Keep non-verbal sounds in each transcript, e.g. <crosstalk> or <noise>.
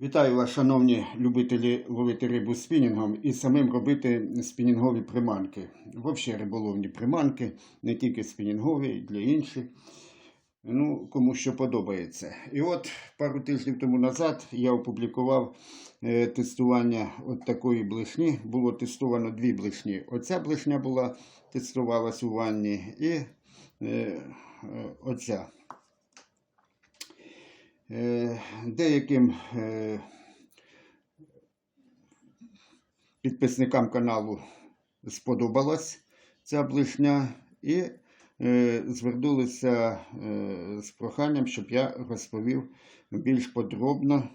Вітаю вас, шановні любителі ловити рибу спінінгом і самим робити спінінгові приманки. Взагалі риболовні приманки, не тільки спінінгові, для інших. Ну, кому що подобається. І от пару тижнів тому назад я опублікував е, тестування от такої блишні. Було тестовано дві блишні. Оця блишня була, тестувалась у ванні, і е, е, оця. Е, Деяким е, підписникам каналу сподобалась ця блишня і е, звернулися з проханням, щоб я розповів більш подробно,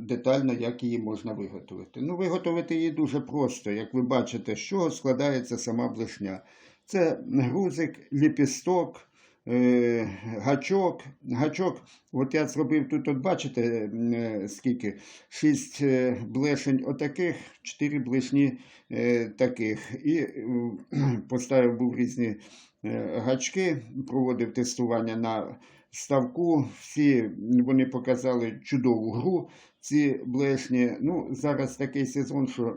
детально, як її можна виготовити. Ну, виготовити її дуже просто. Як ви бачите, з чого складається сама блишня. Це грузик, ліпісток, гачок. Гачок, от я зробив тут, от бачите, е, скільки? Шість е, блешень отаких, чотири блешні е, таких. І е, <clears throat> поставив був різні е, гачки, проводив тестування на ставку. Всі вони показали чудову гру. Ці блешні. Ну, зараз такий сезон, що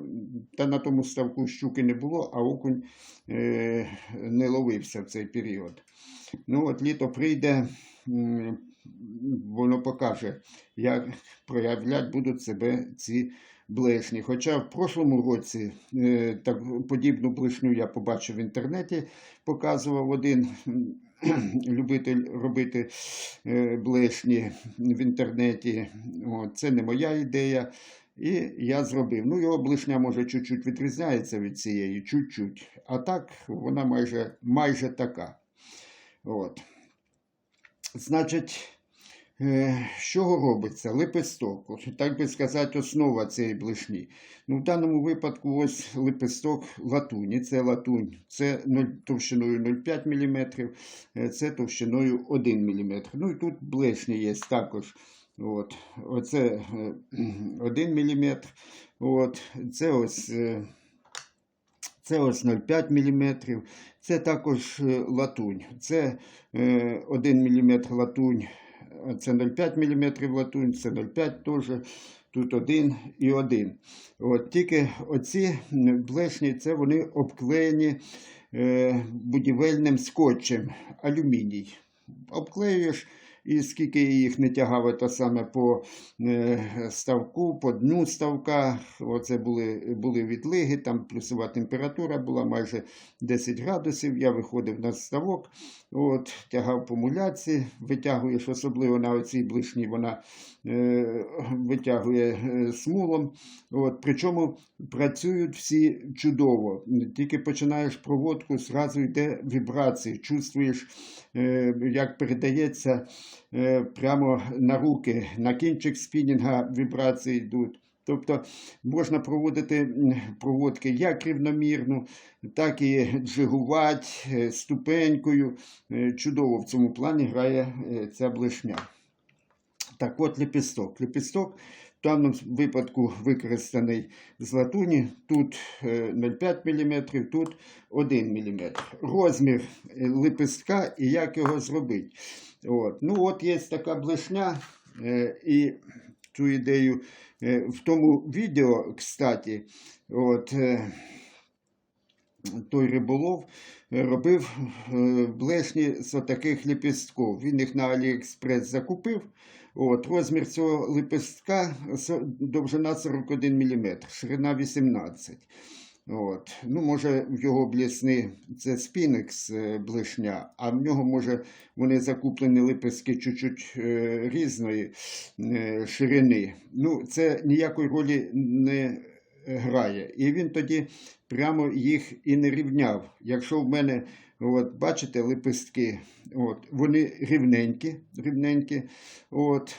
та на тому ставку щуки не було, а окунь е, не ловився в цей період. Ну, от літо прийде, воно покаже, як проявляти будуть себе ці блешні. Хоча в прошлому році е, так, подібну блешню я побачив в інтернеті, показував один <clears throat> любитель робити блесні блешні в інтернеті. От, це не моя ідея. І я зробив. Ну, його блишня може чуть-чуть відрізняється від цієї, чуть-чуть. А так вона майже, майже така. От. Значить, е, з чого робиться? Лепесток, так би сказати, основа цієї блишні. Ну, в даному випадку ось лепесток латуні. Це латунь, це 0, товщиною 0,5 мм, е, це товщиною 1 мм. Ну і тут блешні є також. От. Оце е, 1 мм. От. Це ось. е, це ось 0,5 мм, це також е, латунь. Це е, 1 мм латунь, це 0,5 мм латунь, це 0,5 теж. Тут один і один. От, тільки оці блешні, це вони обклеєні е, будівельним скотчем, алюміній. Обклеюєш, і скільки їх не тягав, то саме по е, ставку, по дну ставка. Оце були, були відлиги, там плюсова температура була майже 10 градусів. Я виходив на ставок, от, тягав по муляці, витягуєш, особливо на оцій блишні, вона е, витягує е, смулом. От, причому працюють всі чудово. Тільки починаєш проводку, зразу йде вібрації, чувствуєш, е, як передається прямо на руки, на кінчик спінінга вібрації йдуть. Тобто можна проводити проводки як рівномірно, так і джигувати е, ступенькою. Е, Чудово в цьому плані грає е, ця блишня. Так от ліпісток. Ліпісток в даному випадку використаний з латуні. Тут е, 0,5 мм, тут 1 мм. Розмір е, і як його зробити. От. Ну, от є така блишня, е, і цю ідею е, в тому відео, кстати, от, е, той риболов робив е, блешні з таких ліпістків. Він їх на Аліекспрес закупив. От, розмір цього лепестка довжина 41 мм, ширина 18 От. Ну, може, в його блісни це спінекс е, блишня, а в нього, може, вони закуплені липиски чуть-чуть е, різної е, ширини. Ну, це ніякої ролі не грає. І він тоді прямо їх і не рівняв. Якщо в мене, от, бачите, лепестки, от, вони рівненькі, рівненькі, от,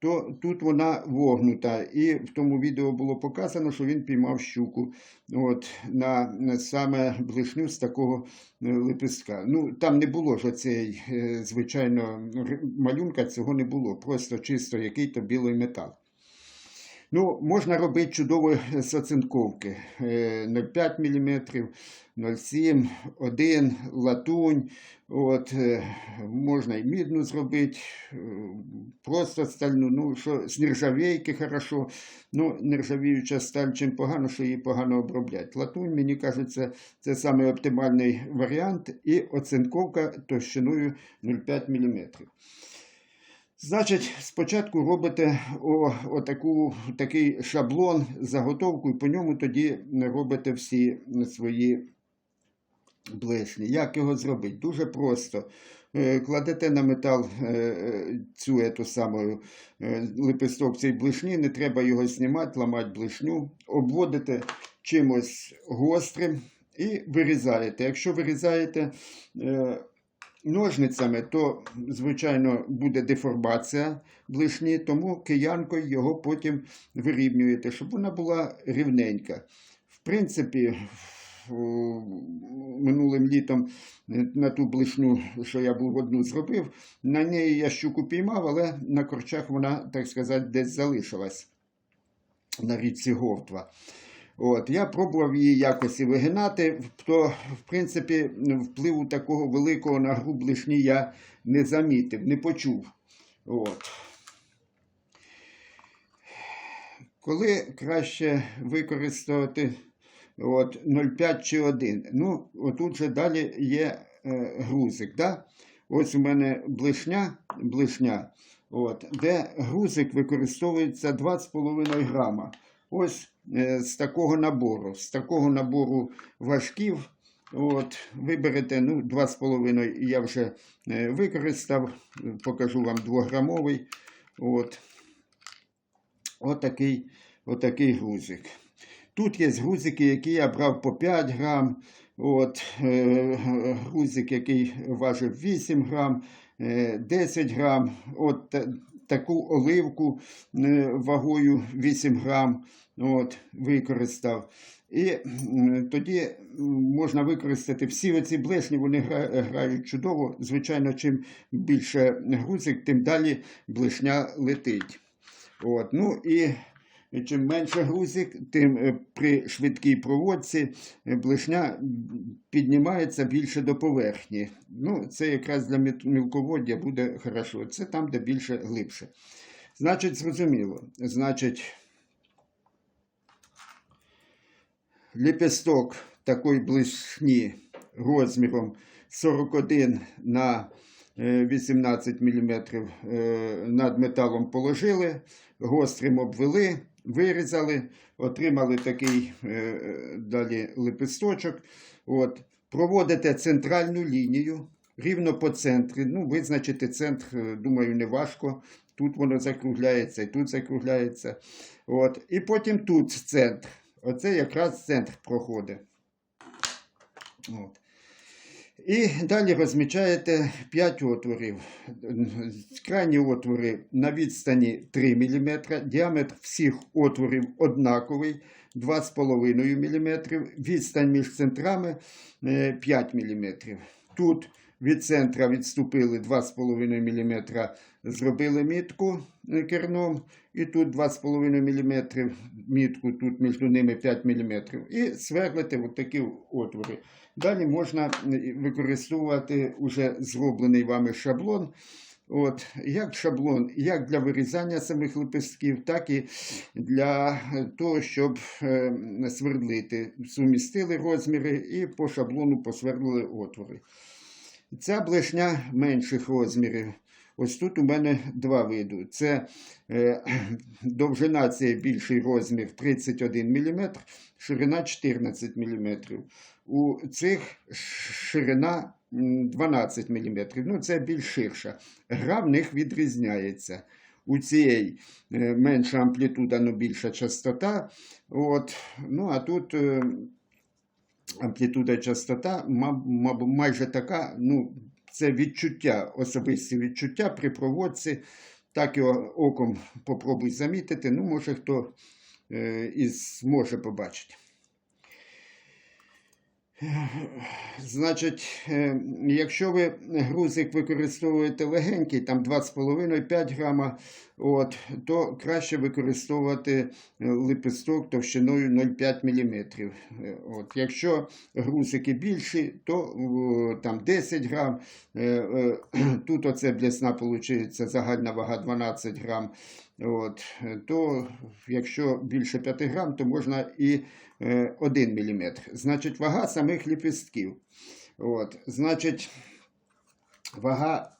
то тут вона вогнута. І в тому відео було показано, що він піймав щуку от, на, саме блишню з такого е, лепестка. Ну, там не було ж оцей, е, звичайно, малюнка, цього не було. Просто чисто який-то білий метал. Ну, можна робити чудові социнковки. Е, 0,5 мм, 0,7, 1, латунь. От, е, можна і мідну зробити, е, просто стальну, ну, що з нержавійки хорошо. Ну, нержавіюча сталь чим погано, що її погано оброблять. Латунь, мені кажеться, це саме оптимальний варіант. І оцинковка товщиною 0,5 мм. Значить, спочатку робите о, отаку, такий шаблон, заготовку, і по ньому тоді робите всі свої блешні. Як його зробити? Дуже просто. Е, Кладете на метал е, е, цю ету саму лепесток цієї блишні, не треба його знімати, ламати блишню, обводите чимось гострим і вирізаєте. Якщо вирізаєте ножницями, то, звичайно, буде деформація блишні, тому киянкою його потім вирівнюєте, щоб вона була рівненька. В принципі, минулим літом на ту блишню, що я був одну зробив, на неї я щуку піймав, але на корчах вона, так сказати, десь залишилась на річці Говтва. От, я пробував її якось і вигинати, то, в принципі, впливу такого великого на гру блишні я не замітив, не почув. От. Коли краще використовувати от, 0,5 чи 1? Ну, отут же далі є е, грузик. Да? Ось у мене блишня, блишня от, де грузик використовується 2,5 грама. Ось з такого набору. З такого набору важків. От, виберете ну, 2,5 я вже е, використав. Покажу вам 2-грамовий. От. Отакий, отакий грузик. Тут є грузики, які я брав по 5 грам. От, е, грузик, який важив 8 грам, е, 10 грам. От таку оливку е, вагою 8 грам от, використав. І тоді можна використати всі оці блешні, вони грають чудово. Звичайно, чим більше грузик, тим далі блешня летить. От, ну і чим менше грузик, тим е, при швидкій проводці е, блишня піднімається більше до поверхні. Ну, це якраз для мілководдя буде хорошо. Це там, де більше глибше. Значить, зрозуміло. Значить, ліпісток такої блишні розміром 41 на е, 18 мм над металом положили, гострим обвели, вирізали, отримали такий е, е, далі лепесточок. От. Проводите центральну лінію рівно по центрі. Ну, визначити центр, е, думаю, не важко. Тут воно закругляється і тут закругляється. От. І потім тут центр. Оце якраз центр проходить. От. І далі розмічаєте 5 отворів. Крайні отвори на відстані 3 мм, діаметр всіх отворів однаковий 2,5 мм, відстань між центрами е, 5 мм. Тут від центра відступили 2,5 мм, зробили мітку е, керном, і тут 2,5 мм мітку, тут між ними 5 мм. І сверлите такі отвори. Далі можна е, використовувати уже зроблений вами шаблон. От, як шаблон, як для вирізання самих лепестків, так і для того, щоб е, свердлити. Сумістили розміри і по шаблону посвердлили отвори. Ця блешня менших розмірів. Ось тут у мене два види. Це е, <clears throat> довжина це більший розмір 31 мм, ширина 14 мм. У цих ширина 12 мм. Ну, це більш ширша. Гра в них відрізняється. У цієї е, менша амплітуда, але більша частота. От. Ну, а тут е, амплітуда частота ма- ма- майже така, ну, це відчуття, особисті відчуття при проводці. Так його оком попробуй замітити. Ну, може, хто е, і зможе побачити. Значить, е, якщо ви грузик використовуєте легенький, там 2,5-5 грама, от, то краще використовувати е, лепесток товщиною 0,5 мм. От, якщо грузики більші, то там 10 грам. Е, е, <clears throat> Тут оце блесна виходить загальна вага 12 грам. От, то якщо більше 5 грам, то можна і е, 1 мм. Значить, вага самих ліпістків. От, значить, вага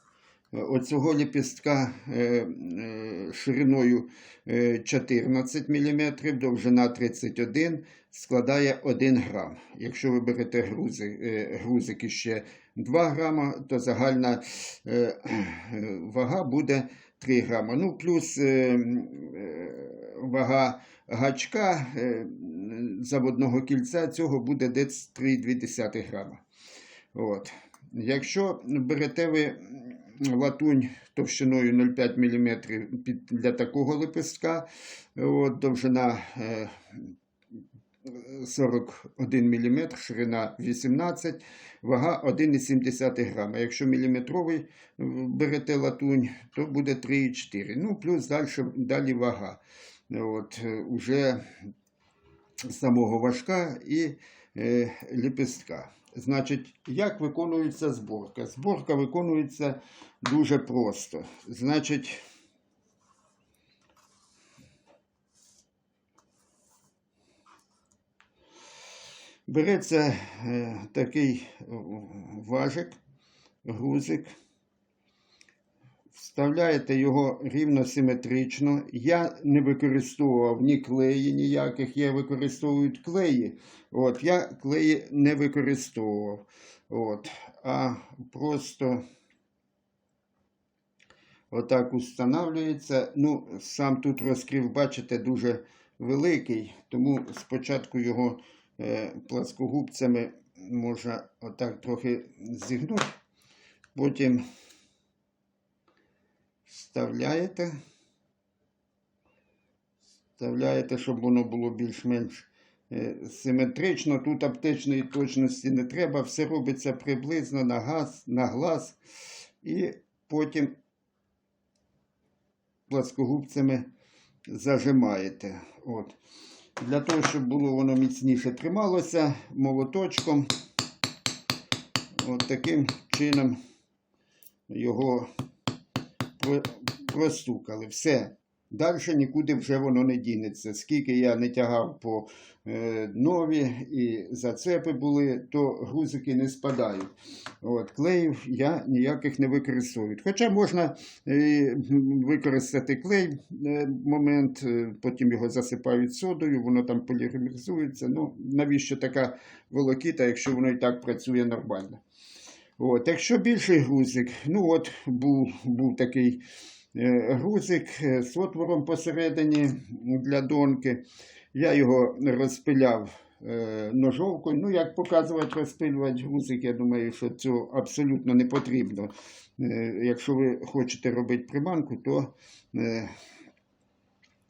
е, оцього ліпістка е, е, шириною е, 14 мм, довжина 31 складає 1 грам. Якщо ви берете грузи, е, грузики ще 2 грама, то загальна е, е, вага буде 3 грама. Ну, плюс е, е, вага гачка е, заводного кільця цього буде десь 3,2 грама. От. Якщо берете ви латунь товщиною 0,5 мм для такого лепестка, от, довжина е, 41 мм, ширина 18, вага 1,7 грама. Якщо міліметровий е, берете латунь, то буде 3,4. Ну, плюс далі, далі вага. От, е, уже самого важка і е, ліпестка. Значить, як виконується зборка? Зборка виконується дуже просто. Значить, береться е, такий е, важик, грузик, вставляєте його рівно симетрично. Я не використовував ні клеї ніяких, я використовують клеї. От, я клеї не використовував. От, а просто отак устанавлюється. Ну, сам тут розкрив, бачите, дуже великий, тому спочатку його е, пласкогубцями можна отак трохи зігнути. Потім вставляєте. Вставляєте, щоб воно було більш-менш е, симетрично. Тут аптечної точності не треба. Все робиться приблизно на газ, на глаз. І потім пласкогубцями зажимаєте. От. Для того, щоб було воно міцніше трималося молоточком. От таким чином його простукали. Все. Далі нікуди вже воно не дінеться. Скільки я не тягав по е, нові і зацепи були, то грузики не спадають. От, клеїв я ніяких не використовую. Хоча можна е, використати клей е, момент, е, потім його засипають содою, воно там полімеризується. Ну, навіщо така волокіта, якщо воно і так працює нормально. От, якщо більший грузик, ну от був, був такий грузик е, з отвором посередині для донки. Я його розпиляв е, ножовкою. Ну, як показувати, розпилювати грузик, я думаю, що цього абсолютно не потрібно. Е, якщо ви хочете робити приманку, то е,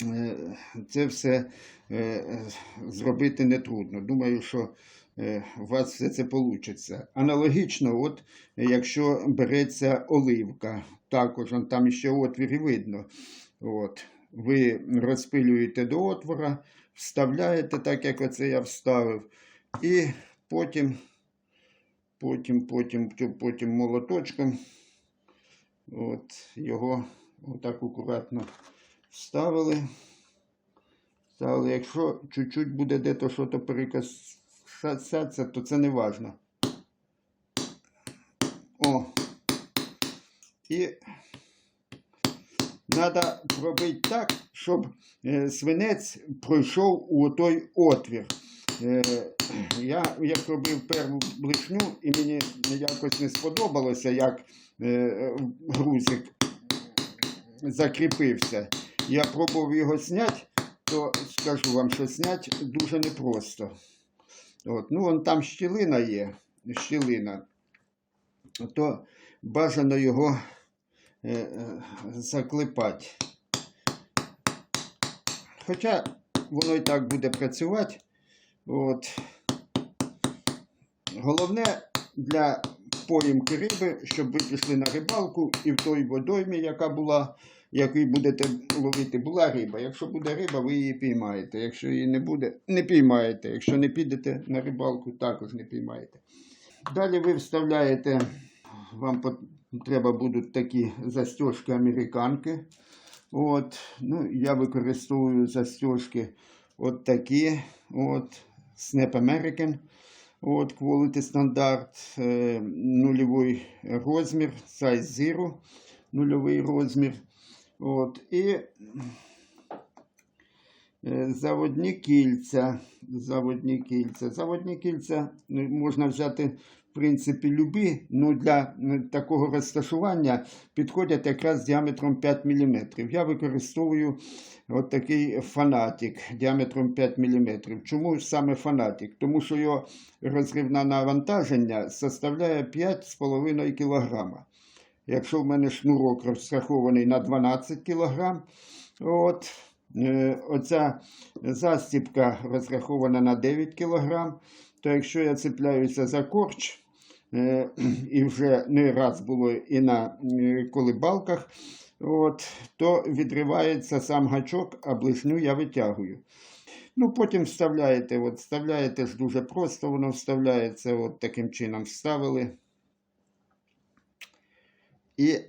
е, це все е, е, зробити нетрудно. Думаю, що е, у вас все це вийде. Аналогічно, от, е, якщо береться оливка, також там ще отвір видно. От, ви розпилюєте до отвора, вставляєте так, як оце я вставив, і потім, потім, потім, потім молоточком от, його отак акуратно вставили. Вставили. Якщо чуть-чуть буде де-то щось перекасатися, то це не важно. О. І треба пробити так, щоб е, свинець пройшов у той отвір. Е, я як робив перву блишню, і мені якось не сподобалося, як е, грузик закріпився. Я пробував його зняти, то скажу вам, що зняти дуже непросто. От, ну, вон там щілина є, щілина, то бажано його е, е, заклепати. Хоча воно і так буде працювати. От. Головне для поїмки риби, щоб ви пішли на рибалку і в той водоймі, яка була, який будете ловити, була риба. Якщо буде риба, ви її піймаєте. Якщо її не буде, не піймаєте. Якщо не підете на рибалку, також не піймаєте. Далі ви вставляєте, вам треба будуть такі застежки американки. От, ну, я використовую застежки от такі, от, Snap American. От, Quality стандарт, е, нульовий розмір, size Zero, нульовий розмір. От, і е, заводні кільця. Заводні кільця. Заводні кільця ну, можна взяти, в принципі, любі, ну для ну, такого розташування підходять якраз діаметром 5 мм. Я використовую от такий фанатик діаметром 5 мм. Чому саме фанатик? Тому що його розривне навантаження составляє 5,5 кг. Якщо в мене шнурок розрахований на 12 кг, от, е, оця застібка розрахована на 9 кг, то якщо я цепляюся за корч, е, і вже не раз було і на е, колибалках, от, то відривається сам гачок, а блишню я витягую. Ну, потім вставляєте, от, вставляєте ж дуже просто, воно вставляється от таким чином вставили. І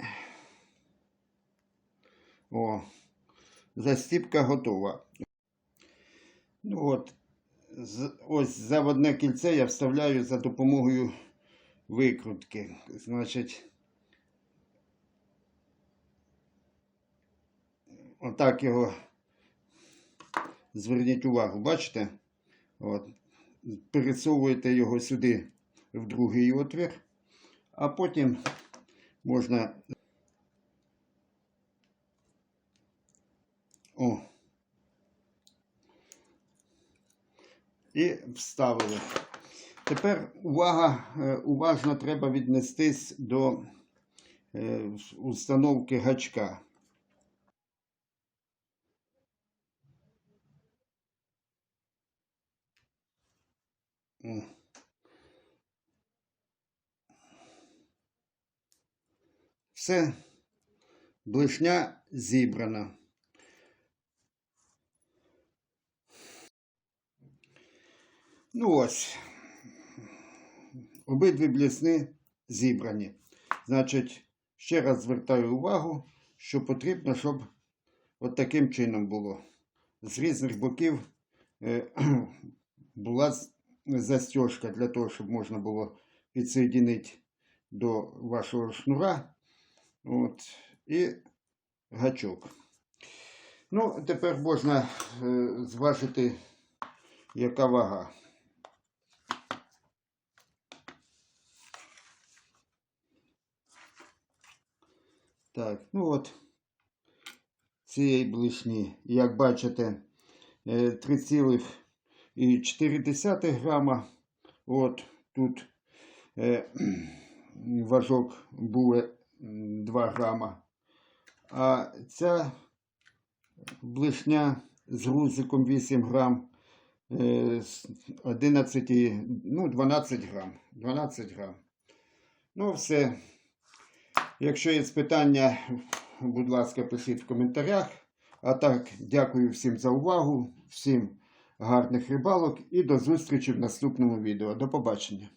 о, застіпка готова. Ну от, ось заводне кільце я вставляю за допомогою викрутки. Значить, отак його зверніть увагу, бачите? От, пересовуєте його сюди в другий отвір, а потім можна. О. І вставили. Тепер увага, е, уважно треба віднестись до е, установки гачка. О. Все, блишня зібрана. Ну ось, обидві блісни зібрані. Значить, ще раз звертаю увагу, що потрібно, щоб от таким чином було. З різних боків е, <clears throat> була застежка для того, щоб можна було підсоєдинити до вашого шнура. От, і гачок. Ну, тепер можна е, зважити, яка вага. Так, ну от цієї блишні, як бачите, е, 3,4 грама. От тут е, <clears throat> важок буде 2 грама. А ця блишня з грузиком 8 грам, е, з 11, ну 12 грам. 12 грам. Ну, все. Якщо є питання, будь ласка, пишіть в коментарях. А так, дякую всім за увагу, всім гарних рибалок і до зустрічі в наступному відео. До побачення.